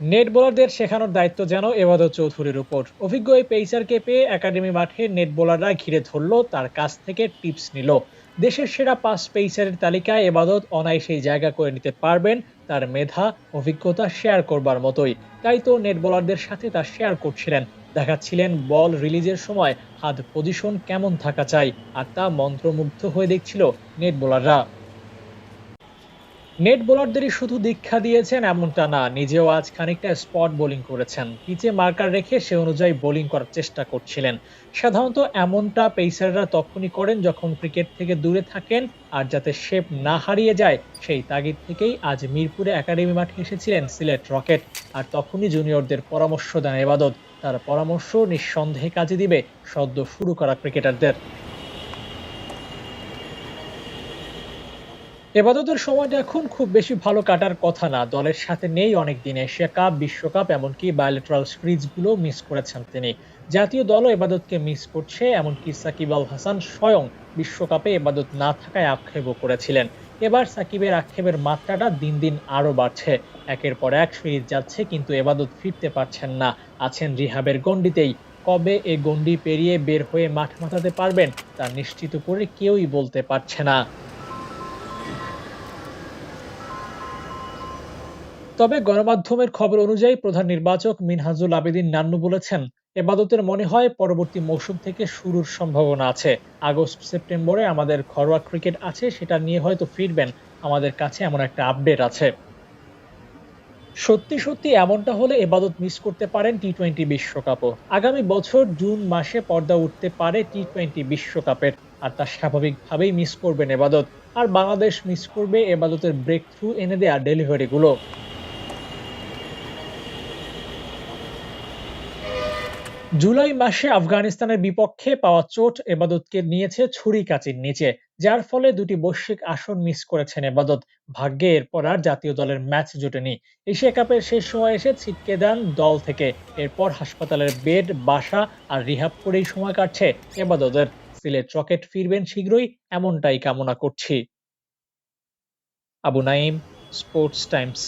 Net বোলারদের শেখানোর দায়িত্ব যেন এবাদত চৌধুরীর উপর। অভিজ্ঞ এই পেসারকে পেয়ে একাডেমি মাঠে নেট বোলাররা ঘিরে ধরল, তার কাছ থেকে টিপস নিল। দেশের সেরা পাঁচ পেসারের তালিকায় এবাদত অনায়াসেই জায়গা করে নিতে পারবেন তার মেধা, অভিজ্ঞতা শেয়ার করবার মতোই। তাই তো নেট বোলারদের সাথে তা শেয়ার করছিলেন। দেখাচ্ছিলেন বল রিলিজের সময় হাত পজিশন কেমন থাকা চাই, আর তা মন্ত্রমুগ্ধ হয়ে দেখছিল নেট বোলাররা। নেট বোলারদেরই শুধু দীক্ষা দিয়েছেন এমনটা না, নিজেও আজ খানিকটা স্পট বোলিং করেছেন। পিচে মার্কার রেখে সে অনুযায়ী বোলিং করার চেষ্টা করছিলেন। সাধারণত এমনটা পেসাররা তখনই করেন যখন ক্রিকেট থেকে দূরে থাকেন আর যাতে শেপ না হারিয়ে যায়, সেই তাগিদ থেকেই আজ মিরপুরে একাডেমি মাঠে এসেছিলেন সিলেট রকেট। আর তখনই জুনিয়রদের পরামর্শ দেন এবাদত। তার পরামর্শ নিঃসন্দেহে কাজে দিবে সদ্য শুরু করা ক্রিকেটারদের। এবাদতের সময়টা এখন খুব বেশি ভালো কাটার কথা না। দলের সাথে নেই অনেক দিন এশিয়া কাপ বিশ্বকাপ এমনকি বায়োলেটারাল সিরিজগুলো মিস করেছেন তিনি। জাতীয় দলও এবাদতকে মিস করছে, এমনকি সাকিব আল হাসান স্বয়ং বিশ্বকাপে এবাদত না থাকায় আক্ষেপও করেছিলেন। এবার সাকিবের আক্ষেপের মাত্রাটা দিন দিন আরও বাড়ছে। একের পর এক সিরিজ যাচ্ছে, কিন্তু এবাদত ফিরতে পারছেন না। আছেন রিহাবের গণ্ডিতেই। কবে এ গণ্ডি পেরিয়ে বের হয়ে মাঠ মাতাতে পারবেন, তা নিশ্চিত করে কেউই বলতে পারছে না। তবে গণমাধ্যমের খবর অনুযায়ী প্রধান নির্বাচক মিনহাজুল আবেদিন নান্নু বলেছেন, এবাদতের মনে হয় পরবর্তী মৌসুম থেকে শুরুর সম্ভাবনা আছে। আগস্ট, সেপ্টেম্বরে আমাদের ঘরোয়া ক্রিকেট আছে, সেটা নিয়ে হয়তো ফিরবেন। আমাদের কাছে এমন একটা আপডেট আছে। সত্যি সত্যি এমনটা হলে এবাদত মিস করতে পারেন টি টোয়েন্টি বিশ্বকাপও। আগামী বছর জুন মাসে পর্দা উঠতে পারে টি টোয়েন্টি বিশ্বকাপের, আর তা স্বাভাবিকভাবেই মিস করবেন এবাদত। আর বাংলাদেশ মিস করবে এবাদতের ব্রেক থ্রু এনে দেয়া ডেলিভারিগুলো। জুলাই মাসে আফগানিস্তানের বিপক্ষে পাওয়া চোট এবাদতকে নিয়েছে ছুরি কাচির নিচে, যার ফলে দুটি বৈশ্বিক আসন মিস করেছেন এবাদত। ভাগ্যে এরপর আর জাতীয় দলের ম্যাচ জোটেনি। এশিয়া কাপের শেষ সময় এসে ছিটকে দেন দল থেকে। এরপর হাসপাতালের বেড, বাসা আর রিহাব করেই সময় কাটছে এবাদতের। সিলেট রকেট ফিরবেন শীঘ্রই, এমনটাই কামনা করছি। Abu Naim Sports Times.